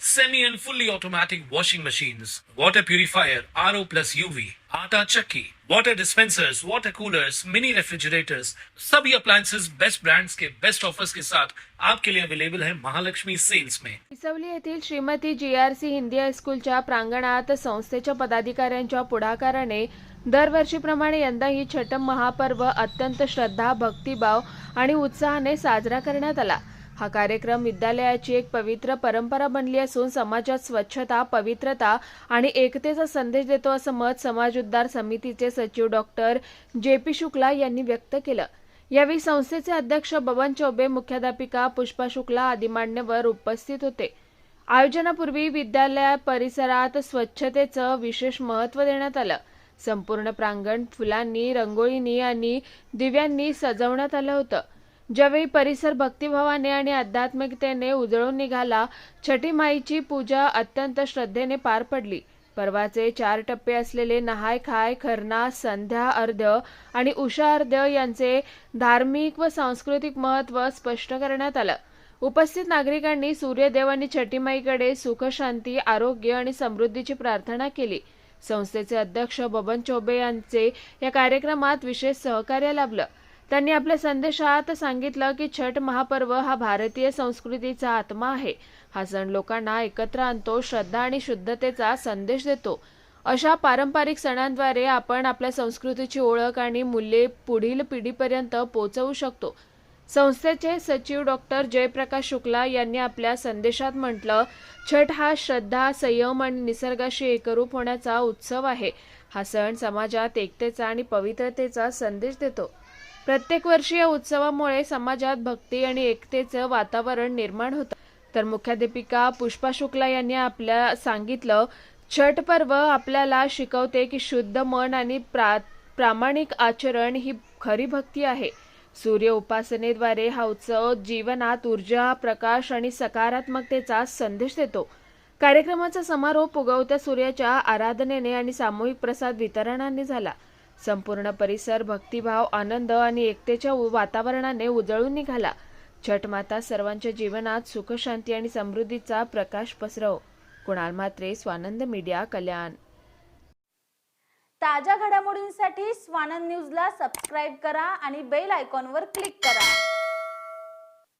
semi and fully automatic washing machines, water purifier, RO plus UV, आटा चक्की, water dispensers, water coolers, mini refrigerators, सभी appliances best brands के best offers के साथ आपके लिए अवेलेबल है महालक्ष्मी सेल्स में इसवली येथील Shrimati G R C Hindi हायस्कूलच्या प्रांगणात संस्थेच्या पदाधिकाऱ्यांच्या पुढाकाराने दरवर्षीप्रमाणे यंदाही छठ महापर्व अत्यंत श्रद्धा भक्तिभाव आणि उत्साहाने साजरा करण्यात आला. हा कार्यक्रम विद्यालयाची एक पवित्र परंपरा बनली असून समाजात स्वच्छता पवित्रता आणि एकतेचा संदेश देतो असं मत समाज उद्धार समितीचे सचिव डॉक्टर जे पी शुक्ला यांनी व्यक्त केलं. यावेळी संस्थेचे अध्यक्ष बबन चौबे मुख्याध्यापिका पुष्पा शुक्ला आदी मान्यवर उपस्थित होते. आयोजनापूर्वी विद्यालय परिसरात स्वच्छतेचं विशेष महत्त्व देण्यात आलं. संपूर्ण प्रांगण फुलांनी रंगोळींनी आणि दिव्यांनी सजवण्यात आलं होतं. ज्यावेळी परिसर भक्तिभावाने आणि आध्यात्मिकतेने उजळून निघाला छठी माईची पूजा अत्यंत श्रद्धेने पार पडली. पर्वाचे चार टप्पे असलेले नहाय खाय खरना संध्या अर्ध्य आणि उषा अर्ध्य यांचे धार्मिक व सांस्कृतिक महत्त्व स्पष्ट करण्यात आलं. उपस्थित नागरिकांनी सूर्यदेव आणि छटीमाईकडे सुख शांती आरोग्य आणि समृद्धीची प्रार्थना केली. संस्थेचे अध्यक्ष बबन चौबे यांचे या कार्यक्रमात विशेष सहकार्य लाभलं. त्यांनी आपल्या संदेशात सांगितलं की छठ महापर्व हा भारतीय संस्कृतीचा आत्मा आहे. हा सण लोकांना एकत्र आणतो श्रद्धा आणि शुद्धतेचा संदेश देतो. अशा पारंपरिक सणांद्वारे आपण आपल्या संस्कृतीची ओळख आणि मूल्ये पुढील पिढीपर्यंत पोहोचवू शकतो. संस्थेचे सचिव डॉक्टर जयप्रकाश शुक्ला यांनी आपल्या संदेशात म्हटलं छठ हा श्रद्धा संयम आणि निसर्गाशी एकरूप होण्याचा उत्सव आहे. हा सण समाजात एकतेचा आणि पवित्रतेचा संदेश देतो. प्रत्येक वर्षी या उत्सवामुळे समाजात भक्ती आणि एकतेचं वातावरण निर्माण होतं. तर मुख्याध्यापिका पुष्पा शुक्ला यांनी आपल्या सांगितलं छठ पर्व आपल्याला शिकवते की शुद्ध मन आणि प्रा प्रामाणिक आचरण ही खरी भक्ती आहे. सूर्य उपासनेद्वारे हा उत्सव जीवनात ऊर्जा प्रकाश आणि सकारात्मकतेचा संदेश देतो. कार्यक्रमाचा समारोप उगवत्या सूर्याच्या आराधनेने आणि सामूहिक प्रसाद वितरणाने झाला. संपूर्ण परिसर भक्तिभाव आनंद आणि एकतेच्या वातावरणाने उजळून निघाला. छठ माता सर्वांच्या जीवनात सुखशांती आणि समृद्धीचा प्रकाश पसरव. कुणाल म्हात्रे स्वानंद मीडिया कल्याण. ताज्या घडामोडींसाठी स्वानंद न्यूजला सबस्क्राईब करा आणि बेल आयकॉनवर क्लिक करा.